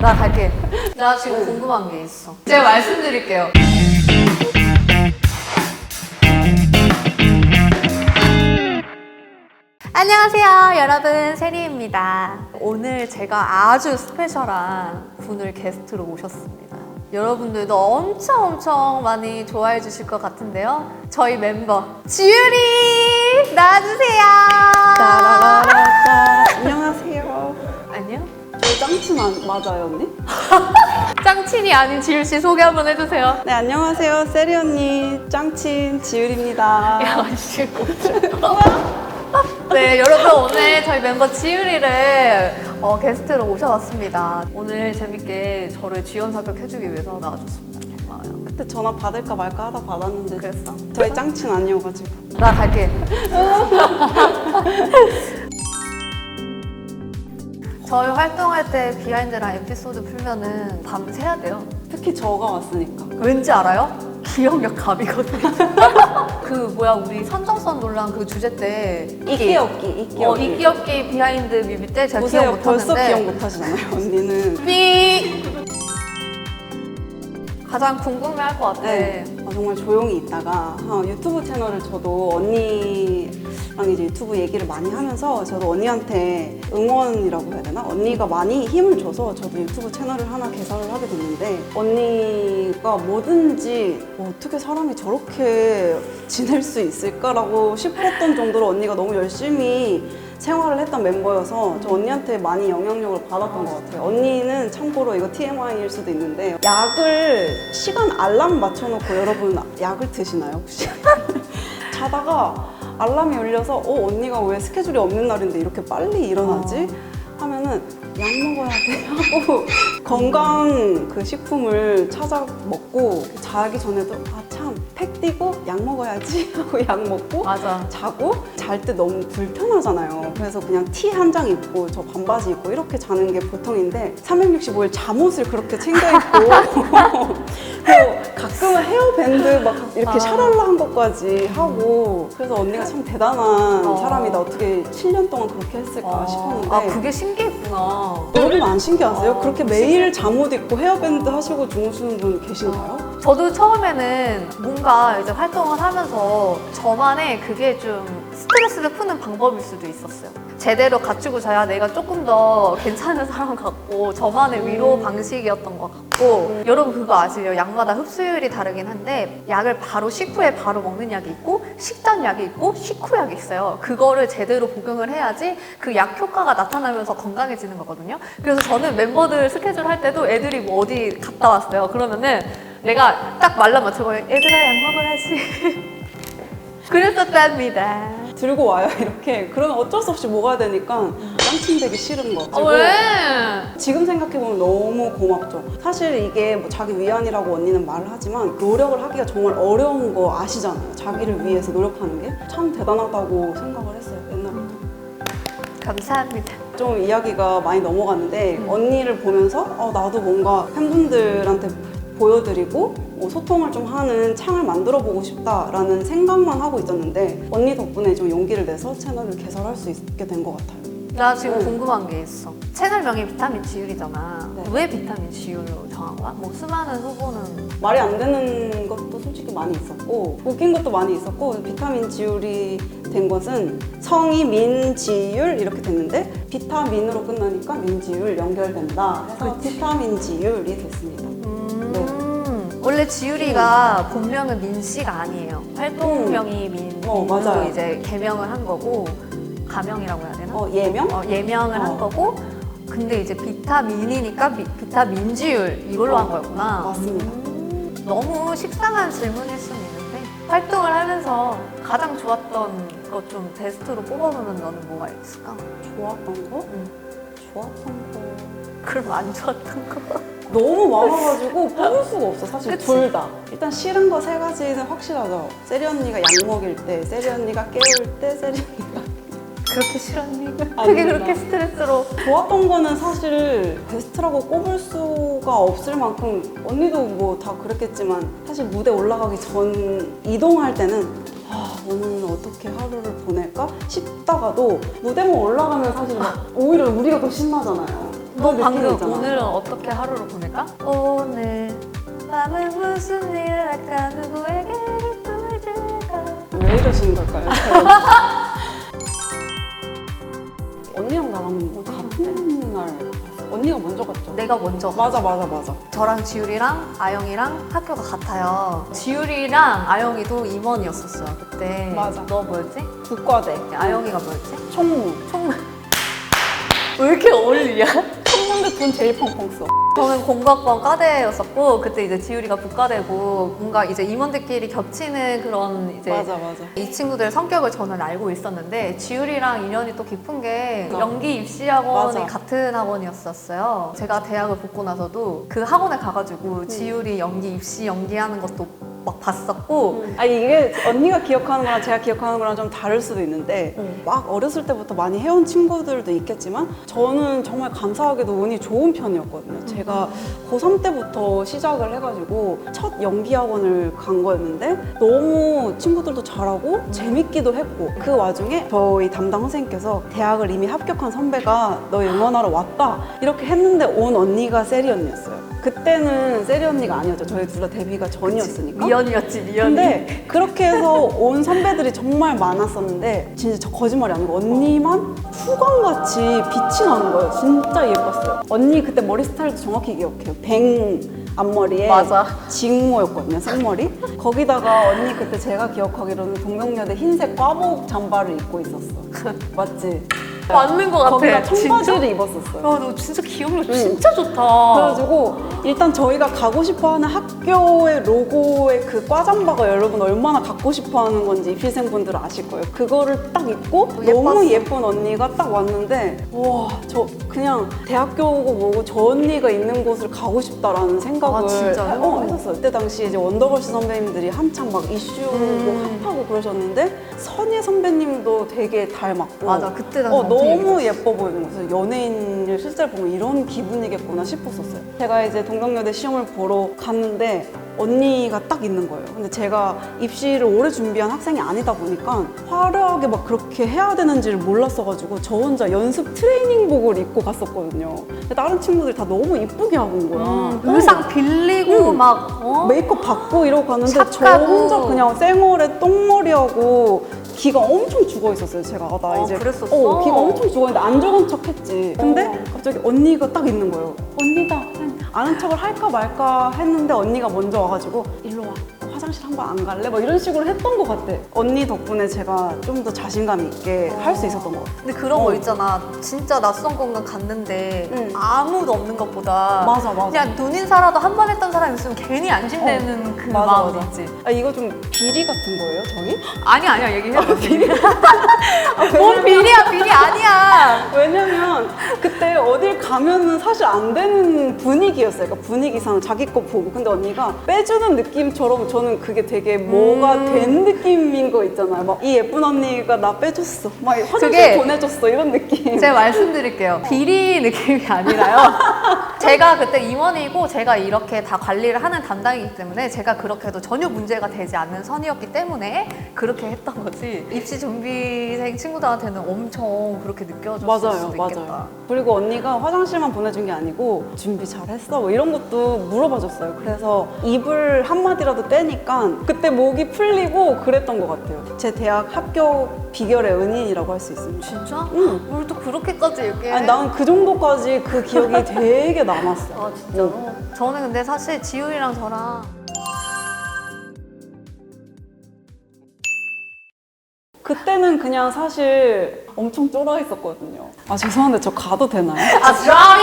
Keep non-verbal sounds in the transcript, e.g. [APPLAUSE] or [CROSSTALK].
나 갈게. [LAUGHS] 나 지금 궁금한 게 있어. 제가 말씀드릴게요. 안녕하세요, 여러분. 세리입니다. 오늘 제가 아주 스페셜한 분을 게스트로 모셨습니다. 여러분들도 엄청 엄청 많이 좋아해 주실 것 같은데요. 저희 멤버 지유리 나와주세요. 따라라라따. 짱친 안, 맞아요, 언니? [LAUGHS] 짱친이 아닌 지율 씨 소개 한번 해주세요. 네, 안녕하세요. 세리 언니, 짱친 지율입니다. 야, 씨, 네, 여러분 오늘 저희 멤버 지율이를 어, 게스트로 모셔봤습니다. 오늘 재밌게 저를 지원 사격해주기 위해서 나와줬습니다. 고마워요. 그때 전화 받을까 말까 하다 받았는데 그랬어? 저희 짱친 아니어가지고. 나 갈게. [LAUGHS] 저희 활동할 때 비하인드랑 에피소드 풀면은 밤새야 돼요. 특히 저가 왔으니까. 왠지 알아요? 기억력 갑이거든요. [LAUGHS] 그 뭐야 우리 선정성 논란 그 주제 때 이끼 없기, 이끼 어, 없기. 이끼 없기 비하인드 뮤비 때 제가 기억 보세요, 벌써 못하는데 기억 못 하시잖아요, 언니는. 삐 가장 궁금해할 것 같아. 네. 아, 정말 조용히 있다가 아, 유튜브 채널을 저도 언니랑 이제 유튜브 얘기를 많이 하면서 저도 언니한테 응원이라고 해야 되나? 언니가 많이 힘을 줘서 저도 유튜브 채널을 하나 개설을 하게 됐는데 언니가 뭐든지 뭐 어떻게 사람이 저렇게 지낼 수 있을까라고 싶었던 정도로 언니가 너무 열심히 생활을 했던 멤버여서 저 언니한테 많이 영향력을 받았던 것 같아요. 언니는 참고로 이거 TMI일 수도 있는데 약을 시간 알람 맞춰놓고 여러분 약을 드시나요 혹시? [LAUGHS] 자다가 알람이 울려서 어 언니가 왜 스케줄이 없는 날인데 이렇게 빨리 일어나지? 하면은 약 먹어야 돼 하고 [LAUGHS] 건강 그 식품을 찾아 먹고 자기 전에도 아 참 팩 띄고 약 먹어야지 [LAUGHS] 하고 약 먹고 맞아. 자고 잘 때 너무 불편하잖아요. 그래서 그냥 티 한 장 입고 저 반바지 입고 이렇게 자는 게 보통인데 365일 잠옷을 그렇게 챙겨 입고 그리고 [LAUGHS] 가끔은 헤어밴드 막 이렇게 아. 샤랄라 한 것까지 하고 그래서 언니가 참 대단한 어. 사람이다. 어떻게 7년 동안 그렇게 했을까 싶었는데 아 그게 신기했구나. 여러분 안 신기하세요? 어, 그렇게 매일 잠옷 입고 헤어밴드 하시고 주무시는 분 계신가요? 저도 처음에는 뭔가 이제 활동을 하면서 저만의 그게 좀 스트레스를 푸는 방법일 수도 있었어요. 제대로 갖추고 자야 내가 조금 더 괜찮은 사람 같고 저만의 위로 방식이었던 것 같고 여러분 그거 아시죠? 약마다 흡수율이 다르긴 한데 약을 바로 식후에 바로 먹는 약이 있고 식전 약이 있고 식후 약이 있어요. 그거를 제대로 복용을 해야지 그 약 효과가 나타나면서 건강해지는 거거든요. 그래서 저는 멤버들 스케줄 할 때도 애들이 뭐 어디 갔다 왔어요. 그러면은 내가 딱 말라 맞춰고 얘들아 약 먹어야지. [LAUGHS] 그랬었답니다. 들고 와요 [LAUGHS] 이렇게 그러면 어쩔 수 없이 먹어야 되니까 짱친 되기 싫은 거 어, 왜? 지금 생각해보면 너무 고맙죠. 사실 이게 뭐 자기 위안이라고 언니는 말을 하지만 노력을 하기가 정말 어려운 거 아시잖아요. 자기를 위해서 노력하는 게 참 대단하다고 생각을 했어요. 옛날부터. 감사합니다. 좀 이야기가 많이 넘어갔는데 언니를 보면서 어, 나도 뭔가 팬분들한테 보여드리고 뭐 소통을 좀 하는 창을 만들어 보고 싶다라는 생각만 하고 있었는데 언니 덕분에 좀 용기를 내서 채널을 개설할 수 있게 된 것 같아요. 나 지금 응. 궁금한 게 있어. 채널명이 비타민 지율이잖아. 네. 왜 비타민 지율로 정한 거야? 뭐 수많은 후보는 말이 안 되는 것도 솔직히 많이 있었고 웃긴 것도 많이 있었고 비타민 지율이 된 것은 성이 민지율 이렇게 됐는데 비타민으로 끝나니까 민지율 연결된다 해서 비타민 지율이 됐습니다. 음, 원래 지율이가 본명은 민 씨가 아니에요. 활동명이 민. 어, 맞아요. 이제 개명을 한 거고 가명이라고 해야 되나? 어, 예명? 어, 예명을 한 어. 거고. 근데 이제 비타민이니까 비, 비타민 지율 이걸로 한 거였구나. 맞습니다. 음, 너무 식상한 질문일 수는 있는데 활동을 하면서 가장 좋았던 것 좀 베스트로 뽑아보면 너는 뭐가 있을까? 좋았던 거? 응. 좋았던 거 그럼 안 좋았던 거? 너무 많아가지고 뽑을 수가 없어 사실 그치? 둘 다 일단 싫은 거 세 가지는 확실하죠 세리 언니가 약 먹일 때 세리 언니가 깨울 때 세리 언니가 [LAUGHS] 그렇게 싫었니? 아닙니다. 그게 그렇게 스트레스로 좋았던 거는 사실 베스트라고 꼽을 수가 없을 만큼 언니도 뭐 다 그랬겠지만 사실 무대 올라가기 전 이동할 때는 아 오늘은 어떻게 하루를 보낼까 싶다가도 무대만 올라가면 사실 막 오히려 우리가 더 신나잖아요. 너 그런 방금 느낌이잖아. 오늘은 어떻게 하루를 보낼까? 오늘 밤은 무슨 일을 할까 누구에게 꿈을 줄까 왜 이러시는 걸까요? [LAUGHS] 언니랑 나랑 뭐 같은 날 갔어. 언니가 먼저 갔죠. 내가 먼저 맞아 맞아 맞아. 저랑 지율이랑 아영이랑 학교가 같아요 지율이랑 아영이도 임원이었었어요 그때 맞아. 너 뭐였지? 국과대. 아영이가 뭐였지? 총무. [LAUGHS] 왜 이렇게 어울리냐? 총무인데 돈 제일 펑펑 써. 저는 공과권 과대였었고 그때 이제 지율이가 국과대고 뭔가 이제 임원들끼리 겹치는 그런 이제 맞아 맞아. 이 친구들 성격을 저는 알고 있었는데 지율이랑 인연이 또 깊은 게 맞아. 연기 입시 학원이 맞아. 같은 학원이었었어요. 제가 대학을 붙고 나서도 그 학원에 가가지고 지율이 연기 입시 연기하는 것도 막 봤었고 아 이게 언니가 기억하는 거랑 제가 기억하는 거랑 좀 다를 수도 있는데 응. 막 어렸을 때부터 많이 해온 친구들도 있겠지만 저는 정말 감사하게도 운이 좋은 편이었거든요. 제가 고3 때부터 시작을 해가지고 첫 연기 학원을 간 거였는데 너무 친구들도 잘하고 재밌기도 했고 그 와중에 저희 담당 선생님께서 대학을 이미 합격한 선배가 너 응원하러 왔다 이렇게 했는데 온 언니가 세리 언니였어요. 그때는 세리 언니가 아니었죠. 저희 둘 다 데뷔가 전이었으니까. 미연이었지 미연이. 근데 그렇게 해서 온 선배들이 정말 많았었는데 진짜 저 거짓말이 아니고 언니만 후광같이 빛이 나는 거예요. 진짜 예뻤어요. 언니 그때 머리 스타일도 정확히 기억해요. 뱅 앞머리에 맞아. 직모였거든요. 생머리. 거기다가 언니 그때 제가 기억하기로는 동명여대 흰색 꽈복 잠바를 입고 있었어. [LAUGHS] 맞지? 맞는 것 같아. 거기다? 청바지를 입었었어요. 야, 너 진짜 기억력 진짜 좋다. 그래가지고 일단 저희가 가고 싶어하는 학교의 로고의 그 과잠바가 여러분 얼마나 갖고 싶어하는 건지 입시생분들은 아실 거예요. 그거를 딱 입고 예뻤어. 너무 예쁜 언니가 딱 왔는데 와 저 그냥 대학교고 뭐고 저 언니가 있는 곳을 가고 싶다라는 생각을 아, 진짜요? 어, 했었어요. 그때 당시 이제 원더걸스 선배님들이 한창 막 이슈 음. 뭐 핫하고 그러셨는데 선예 선배님도 되게 닮았고 맞아, 그때 당시 어, 너무 예뻐 보이는 거예요. 연예인을 실제로 보면 이런 기분이겠구나 싶었었어요. 제가 이제 동경여대 시험을 보러 갔는데 언니가 딱 있는 거예요. 근데 제가 입시를 오래 준비한 학생이 아니다 보니까 화려하게 막 그렇게 해야 되는지를 몰랐어가지고 저 혼자 연습 트레이닝복을 입고 갔었거든요. 근데 다른 친구들이 다 너무 이쁘게 하고 온 거야. 음, 어. 의상 빌리고 응. 막 어? 메이크업 받고 이러고 갔는데 샵 저. 혼자 그냥 쌩얼에 똥머리하고 기가 엄청 죽어 있었어요. 제가 아, 나 어, 이제 그랬었어? 어, 기가 엄청 죽어 있는데 안 죽은 척했지. 근데 어. 갑자기 언니가 딱 있는 거예요. 언니다 아는 척을 할까 말까 했는데 언니가 먼저 와가지고 일로 와. 화장실 한 번 안 갈래? 막 이런 식으로 했던 것 같아. 언니 덕분에 제가 좀 더 자신감 있게 할 수 있었던 것 같아. 근데 그런 어. 거 있잖아. 진짜 낯선 공간 갔는데 응. 아무도 없는 것보다 맞아, 맞아. 그냥 눈인사라도 한 번 했던 사람 있으면 괜히 안심되는 그 맞아, 마음 맞아. 있지. 아, 이거 좀 비리 같은 거예요, 저희? 아니 아니야 얘기해. 비리. [LAUGHS] 뭔 비리야 비리 아니야. 왜냐면 그때 어딜 가면은 사실 안 되는 분위기였어요. 그러니까 분위기상 자기 거 보고. 근데 언니가 빼주는 느낌처럼 저는 그게 되게 뭐가 음. 된 느낌인 거 있잖아요. 막 이 예쁜 언니가 나 빼줬어. 막 화장실 그게 보내줬어. 이런 느낌. 제가 말씀드릴게요. 비리 느낌이 아니라요. [LAUGHS] 제가 그때 임원이고 제가 이렇게 다 관리를 하는 담당이기 때문에 제가 그렇게 해도 전혀 문제가 되지 않는 선이었기 때문에 그렇게 했던 거지. 입시 준비생 친구들한테는 엄청 그렇게 느껴졌을 맞아요, 수도 있겠다. 맞아요. 그리고 언니가 화장실만 보내준 게 아니고 준비 잘했어 뭐 이런 것도 물어봐줬어요. 그래서 입을 한 마디라도 떼니 까 그때 목이 풀리고 그랬던 것 같아요. 제 대학 합격 비결의 은인이라고 할 수 있습니다. 진짜? 응. 뭘 또 그렇게까지 얘기해? 아니 난 그 정도까지 그 기억이 [LAUGHS] 되게 남았어. 아 진짜로? 저는 근데 사실 지율이랑 저랑 그때는 그냥 사실 엄청 쫄아 있었거든요. 아 죄송한데 저 가도 되나요? 아 strong